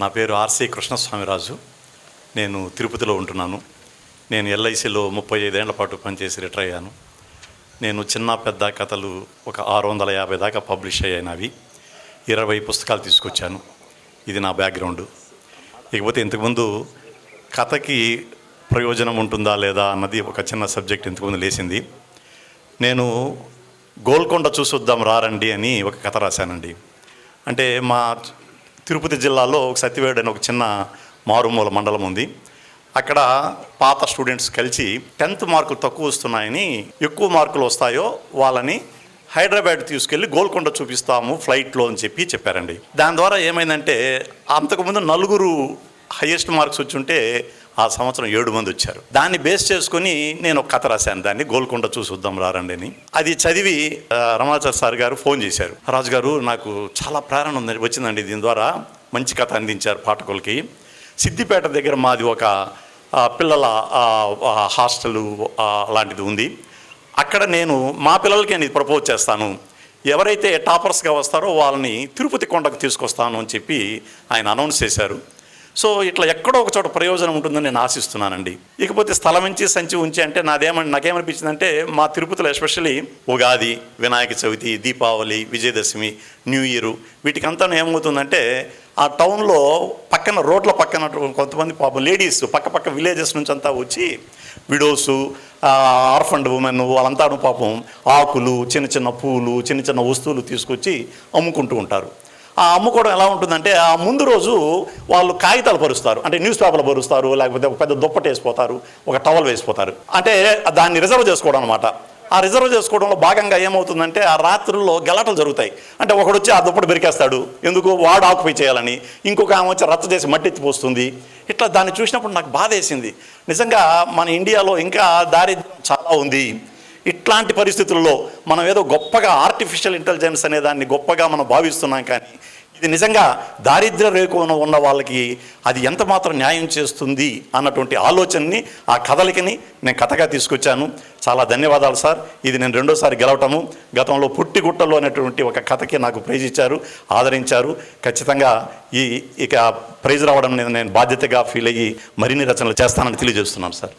నా పేరు ఆర్సి కృష్ణస్వామిరాజు. నేను తిరుపతిలో ఉంటున్నాను. నేను ఎల్ఐసిలో ముప్పై ఐదేళ్ళ పాటు పనిచేసి రిటైర్ అయ్యాను. నేను చిన్న పెద్ద కథలు ఒక ఆరు వందల యాభై దాకా పబ్లిష్ అయ్యాయినవి. ఇరవై పుస్తకాలు తీసుకొచ్చాను. ఇది నా బ్యాక్గ్రౌండ్. ఇకపోతే ఇంతకుముందు కథకి ప్రయోజనం ఉంటుందా లేదా అన్నది ఒక చిన్న సబ్జెక్ట్ ఇంతకుముందు లేచింది. నేను గోల్కొండ చూసొద్దాం రారండి అని ఒక కథ రాశానండి. అంటే మా తిరుపతి జిల్లాలో ఒక సత్యవేడు అనే ఒక చిన్న మారుమూల మండలం ఉంది. అక్కడ పాత స్టూడెంట్స్ కలిసి టెన్త్ మార్కులు తక్కువ వస్తున్నాయని ఎక్కువ మార్కులు వస్తాయో వాళ్ళని హైదరాబాద్ తీసుకెళ్ళి గోల్కొండ చూపిస్తాము ఫ్లైట్లో అని చెప్పి చెప్పారండి. దాని ద్వారా ఏమైందంటే అంతకుముందు నలుగురు హయ్యెస్ట్ మార్క్స్ వచ్చి ఉంటే ఆ సంవత్సరం ఏడు మంది వచ్చారు. దాన్ని బేస్ చేసుకొని నేను ఒక కథ రాశాను. దాన్ని గోల్కొండ చూసుద్దాం రారండి అని. అది చదివి ఆ, రమణాచార్య సార్ గారు ఫోన్ చేశారు. రాజు గారు నాకు చాలా ప్రేరణ ఉంది వచ్చిందండి దీని ద్వారా. మంచి కథ అందించారు పాఠకులకి. సిద్దిపేట దగ్గర మాది ఒక పిల్లల హాస్టల్ హాస్టలు లాంటిది ఉంది. అక్కడ నేను మా పిల్లలకి నేను ఇది ప్రపోజ్ చేస్తాను. ఎవరైతే టాపర్స్గా వస్తారో వాళ్ళని తిరుపతి కొండకు తీసుకొస్తాను అని చెప్పి ఆయన అనౌన్స్ చేశారు. సో ఇట్లా ఎక్కడో ఒక చోట ప్రయోజనం ఉంటుందని నేను ఆశిస్తున్నానండి. ఇకపోతే స్థలం నుంచి సంచి ఉంచి అంటే నాదేమని నాకేమనిపించిందంటే మా తిరుపతిలో especially Ugadi Vinayaka Chavithi Deepavali Vijayadashami new year వీటికంతా ఏమవుతుందంటే ఆ టౌన్లో పక్కన రోడ్ల పక్కన కొంతమంది పాపం లేడీస్ పక్క పక్క విలేజెస్ నుంచి అంతా వచ్చి విడోసు ఆర్ఫండ్ ఉమెన్ వాళ్ళంతా పాపం ఆకులు చిన్న చిన్న పూలు చిన్న చిన్న వస్తువులు తీసుకొచ్చి అమ్ముకుంటూ ఉంటారు. ఆ అమ్ముకోవడం ఎలా ఉంటుందంటే ఆ ముందు రోజు వాళ్ళు కాగితాలు పరుస్తారు. అంటే న్యూస్ పేపర్లు పరుస్తారు లేకపోతే ఒక పెద్ద దుప్పటి వేసిపోతారు ఒక టవల్ వేసిపోతారు. అంటే దాన్ని రిజర్వ్ చేసుకోవడం అనమాట ఆ రిజర్వ్ చేసుకోవడంలో భాగంగా ఏమవుతుందంటే ఆ రాత్రుల్లో గెలటలు జరుగుతాయి. అంటే ఒకడు వచ్చి ఆ దుప్పటి బెరికేస్తాడు ఎందుకు? వాడు ఆకుపై చేయాలని. ఇంకొక ఆమె వచ్చి రచ్చ చేసి మట్టి ఎత్తిపోస్తుంది ఇట్లా దాన్ని చూసినప్పుడు నాకు బాధ వేసింది. నిజంగా మన ఇండియాలో ఇంకా దారిద్ర్యం చాలా ఉంది. ఇట్లాంటి పరిస్థితుల్లో మనం ఏదో గొప్పగా ఆర్టిఫిషియల్ ఇంటెలిజెన్స్ అనే దాన్ని గొప్పగా మనం భావిస్తున్నాం కానీ ఇది నిజంగా దారిద్ర్య రేఖను ఉన్న వాళ్ళకి అది ఎంత మాత్రం న్యాయం చేస్తుంది అన్నటువంటి ఆలోచనని ఆ కథలకిని నేను కథగా తీసుకొచ్చాను. చాలా ధన్యవాదాలు సార్. ఇది నేను రెండోసారి గెలవటము. గతంలో పుట్టిగుట్టలో అనేటువంటి ఒక కథకి నాకు ప్రైజ్ ఇచ్చారు ఆదరించారు. ఖచ్చితంగా ఈ ఇక ప్రైజ్ రావడం నేను బాధ్యతగా ఫీల్ అయ్యి మరిన్ని రచనలు చేస్తానని తెలియజేస్తున్నాను సార్.